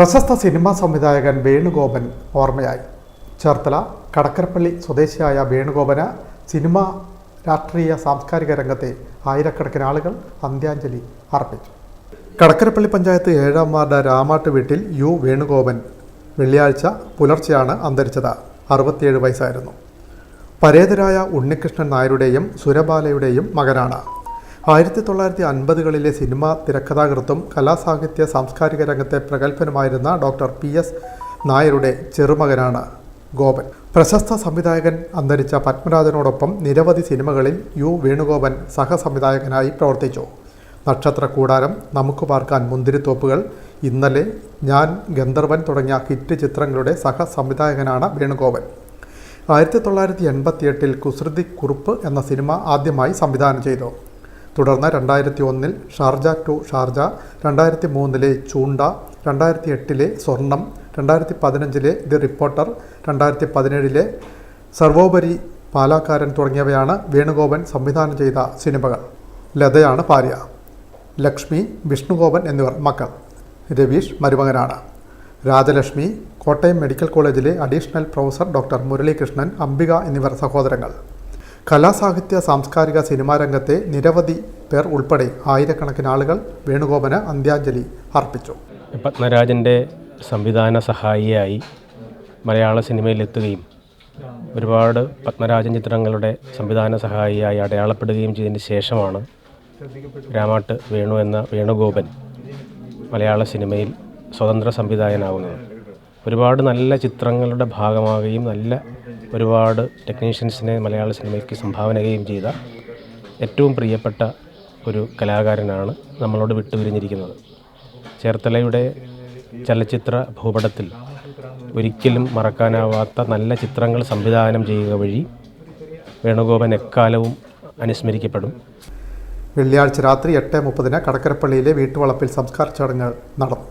പ്രശസ്ത സിനിമാ സംവിധായകൻ വേണുഗോപൻ ഓർമ്മയായി. ചേർത്തല കടക്കരപ്പള്ളി സ്വദേശിയായ വേണുഗോപന് സിനിമ രാഷ്ട്രീയ സാംസ്കാരിക രംഗത്തെ ആയിരക്കണക്കിന് ആളുകൾ അന്ത്യാഞ്ജലി അർപ്പിച്ചു. കടക്കരപ്പള്ളി പഞ്ചായത്ത് ഏഴാം വാർഡ് രാമാട്ട് വീട്ടിൽ യു വേണുഗോപൻ വെള്ളിയാഴ്ച പുലർച്ചെയാണ് അന്തരിച്ചത്. അറുപത്തിയേഴ് വയസ്സായിരുന്നു. പരേതരായ ഉണ്ണികൃഷ്ണൻ നായരുടെയും സുരബാലയുടെയും മകനാണ്. ആയിരത്തി തൊള്ളായിരത്തി അൻപതുകളിലെ സിനിമ തിരക്കഥാകൃത്തും കലാസാഹിത്യ സാംസ്കാരിക രംഗത്തെ പ്രഗത്ഭനുമായിരുന്ന ഡോക്ടർ പി എസ് നായരുടെ ചെറുമകനാണ് ഗോപൻ. പ്രശസ്ത സംവിധായകൻ അന്തരിച്ച പത്മരാജനോടൊപ്പം നിരവധി സിനിമകളിൽ യു വേണുഗോപൻ സഹസംവിധായകനായി പ്രവർത്തിച്ചു. നക്ഷത്ര കൂടാരം നമുക്ക് പാർക്കാൻ മുന്തിരിത്തോപ്പുകൾ ഇന്നലെ ഞാൻ ഗന്ധർവൻ തുടങ്ങിയ ഹിറ്റ് ചിത്രങ്ങളുടെ സഹസംവിധായകനാണ് വേണുഗോപൻ. ആയിരത്തി തൊള്ളായിരത്തി എൺപത്തിയെട്ടിൽ കുസൃതി കുറുപ്പ് എന്ന സിനിമ ആദ്യമായി സംവിധാനം ചെയ്തു. തുടർന്ന് രണ്ടായിരത്തി ഒന്നിൽ ഷാർജ ടു ഷാർജ രണ്ടായിരത്തി മൂന്നിലെ ചൂണ്ട രണ്ടായിരത്തി എട്ടിലെ സ്വർണം രണ്ടായിരത്തി പതിനഞ്ചിലെ ദി റിപ്പോർട്ടർ രണ്ടായിരത്തി പതിനേഴിലെ സർവോപരി പാലാക്കാരൻ തുടങ്ങിയവയാണ് വേണുഗോപൻ സംവിധാനം ചെയ്ത സിനിമകൾ. ലതയാണ് ഭാര്യ. ലക്ഷ്മി വിഷ്ണുഗോപൻ എന്നിവർ മക്കൾ. രവീഷ് മരുമകനാണ്. രാജലക്ഷ്മി കോട്ടയം മെഡിക്കൽ കോളേജിലെ additional professor doctor Muralikrishnan Ambika എന്നിവർ സഹോദരങ്ങൾ. കലാസാഹിത്യ സാംസ്കാരിക സിനിമാ രംഗത്തെ നിരവധി പേർ ഉൾപ്പെടെ ആയിരക്കണക്കിന് ആളുകൾ വേണുഗോപന് അന്ത്യാഞ്ജലി അർപ്പിച്ചു. പത്മരാജന്റെ സംവിധാന സഹായിയായി മലയാള സിനിമയിലെത്തുകയും ഒരുപാട് പത്മരാജൻ ചിത്രങ്ങളുടെ സംവിധാന സഹായിയായി അടയാളപ്പെടുകയും ചെയ്തതിന് ശേഷമാണ് രാമാട്ട് വേണു എന്ന വേണുഗോപൻ മലയാള സിനിമയിൽ സ്വതന്ത്ര സംവിധായകനാകുന്നത്. ഒരുപാട് നല്ല ചിത്രങ്ങളുടെ ഭാഗമാകുകയും നല്ല ഒരുപാട് ടെക്നീഷ്യൻസിനെ മലയാള സിനിമയ്ക്ക് സംഭാവന ചെയ്യുകയും ചെയ്ത ഏറ്റവും പ്രിയപ്പെട്ട ഒരു കലാകാരനാണ് നമ്മളോട് വിട്ടുപിരിഞ്ഞിരിക്കുന്നത്. ചേർത്തലയുടെ ചലച്ചിത്ര ഭൂപടത്തിൽ ഒരിക്കലും മറക്കാനാവാത്ത നല്ല ചിത്രങ്ങൾ സംവിധാനം ചെയ്യുക വഴി വേണുഗോപൻ എക്കാലവും അനുസ്മരിക്കപ്പെടും. വെള്ളിയാഴ്ച രാത്രി എട്ട് മുപ്പതിന് കടക്കരപ്പള്ളിയിലെ വീട്ടുവളപ്പിൽ സംസ്കാര ചടങ്ങ് നടന്നു.